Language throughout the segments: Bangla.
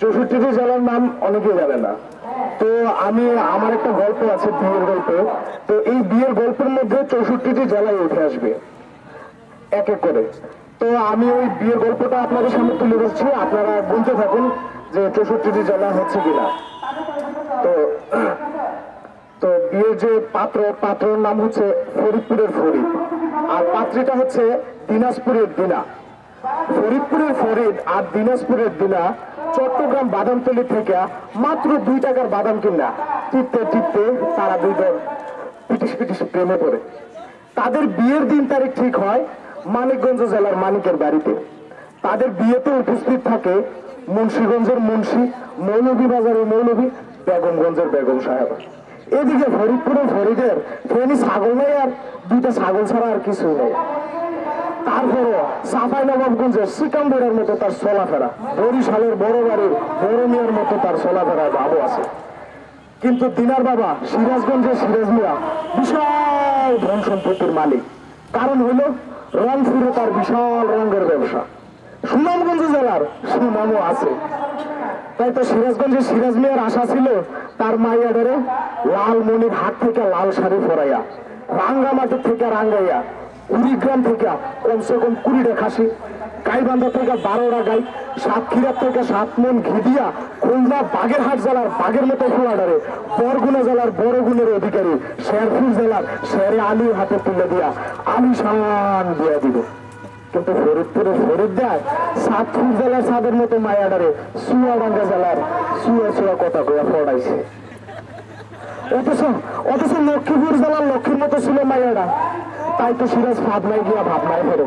চৌষট্টিটি জেলার নাম অনেকেই জানে না। তো আমি, আমার একটা গল্প আছে, বিয়ের গল্প। তো এই বিয়ের গল্পের মধ্যে চৌষট্টিটি জেলায় উঠে আসবে। এক এক করে। তো আমি ওই বিয়ের গল্পটা আপনাদের সামনে তুলে ধরছি। আপনারা গুনতে থাকুন যে চৌষট্টিটি জেলা হচ্ছে কিনা। তো তো বিয়ের যে পাত্র, পাত্রের নাম হচ্ছে ফরিদপুরের ফরিদ। আর পাত্রীটা হচ্ছে দিনাজপুরের দিনা। ফরিদপুরের ফরিদ আর দিনাজপুরের দিনা চট্টগ্রাম বাদামতলি থেকে মাত্র দুই টাকার বাদাম কিনা। টিপতে টিপতে তারা দুইজন পিটিস পিটিস প্রেমে পড়ে। তাদের বিয়ের দিন তারিখ ঠিক হয় মানিকগঞ্জ জেলার মানিকের বাড়িতে। তাদের বিয়েতে উপস্থিত থাকে মুন্সীগঞ্জের মুন্সী, মৌলভীবাজারের মৌলভী, বেগমগঞ্জের বেগম সাহেব। এদিকে ফরিদপুরের ফরিদের ফেনি ছাগল নেই আর দুইটা ছাগল ছাড়া আর কিছুই নেই। তারপরও সাফাই নবাবগঞ্জের সিকাম্বরের মতো তার চলাফেরা। বরিশালের বড় বাড়ির বড় মেয়ের মতো তার চলাফেরার ভাবও আছে। কিন্তু দিনার বাবা সিরাজগঞ্জের সিরাজ মিয়া বিশাল ধন সম্পত্তির মালিক। কারণ হলো রংপুরে তার বিশাল রঙের ব্যবসা। সুনামগঞ্জ জেলার সুনামও আছে। তাই তো সিরাজগঞ্জের সিরাজ মিয়ার আশা ছিল তার মাইয়াডারে লাল মনির হাত থেকে লাল শাড়ি পরাইয়া রাঙ্গামাটির থেকে রাঙ্গাইয়া কুড়িগ্রাম থেকে কমসে কম কুড়িটা খাসি। গাইবান্ধা থেকে বারোটা গাই, সাতক্ষীরা থেকে সাত মন ঘি দিয়া খুলনা বাগেরহাট জেলার বাগের মতো ফোয়াডারে বরগুনা জেলার বড়গুনের অধিকারী, শেরপুর জেলার শেরে আলীর হাতে তুলে দিয়া আলী শান দিয়া দিবে। কিন্তু ফরিদপুরে ফরিদ দেয় সাতপুর জেলার সাদের মতো মায়াডারে চুয়াডাঙ্গা জেলার সুয়া চুয়া কথা কয়া পড়াইছে। অথচ অথচ লক্ষ্মীপুর জেলার লক্ষ্মীর মতো ছিল মায়াডা। তাই তো সিরাজ ভাবনায় গিয়া ভাবনায় ফেরো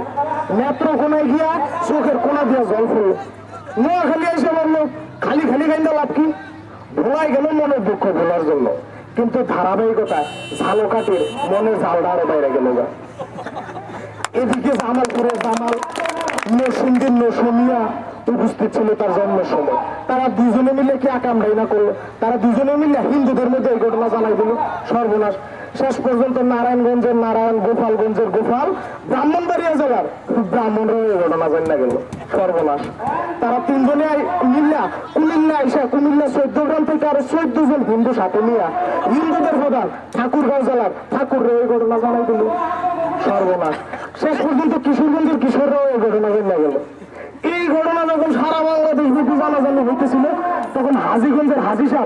নেত্র কোনায় গিয়া চোখের কোনা দিয়া জল ফেলো নোয়াখালী এসে বলল, খালি খালি গাইন্দা লাভ কি? ভোলাই গেল মনের দুঃখ ভোলার জন্য। কিন্তু ধারাবাহিকতা ঝালকাটির মনের ঝালটা আরও বাইরে গেল গা। এদিকে জামালপুরের জামাল নসুন্দির নসমিয়া উপস্থিত ছিল তার জন্মের সময়। তারা দুজনে মিলে কি আকাম না করল? তারা দুজনে মিলে হিন্দুদের মধ্যে এই ঘটনা জানাই দিল। সর্বনাশ। শেষ পর্যন্ত নারায়ণগঞ্জের নারায়ণ গোপালগঞ্জের গোপাল, ব্রাহ্মণবাড়িয়া জেলার ব্রাহ্মণরাও এই ঘটনা জানা গেল। সর্বনাশ। তারা তিনজনে মিল্লা, কুমিল্লা আইসা কুমিল্লা চোদ্দ গ্রাম থেকে আরও চোদ্দ জন হিন্দু সাথে নিয়ে হিন্দুদের প্রধান ঠাকুরগাঁও জেলার ঠাকুর এই ঘটনা জানাই দিল। সর্বনাশ। শেষ পর্যন্ত কিশোরগঞ্জের কিশোররাও এই ঘটনা জানা গেল। এই ঘটনা যখন সারা বাংলাদেশ ব্যাপী জানাজানি হইতেছিল, তখন হাজিগঞ্জের হাজি সাহ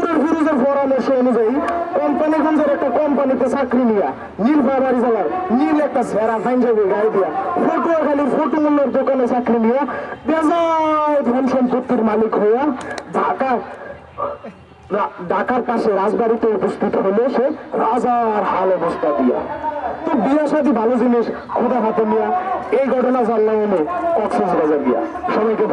পরামর্শ অনুযায়ী কোম্পানিগঞ্জের একটা কোম্পানিতে চাকরি নিয়া জেলার নীল একটা পাঞ্জাবি গায়ে দিয়া ফটুয়াখালীর ফটুমুল্লোর দোকানে চাকরি নিয়া বেজায় ধন সম্পত্তির মালিক হইয়া ঢাকা ঢাকার পাশে রাজবাড়িতে উপস্থিত হলো সে রাজার হাল অবস্থা দিয়া। তো বিয়া সাথে ভালো জিনিস খোদা হাতে নিয়া এই ঘটনা জানলাম আমি কক্সবাজার গিয়া। সবাইকে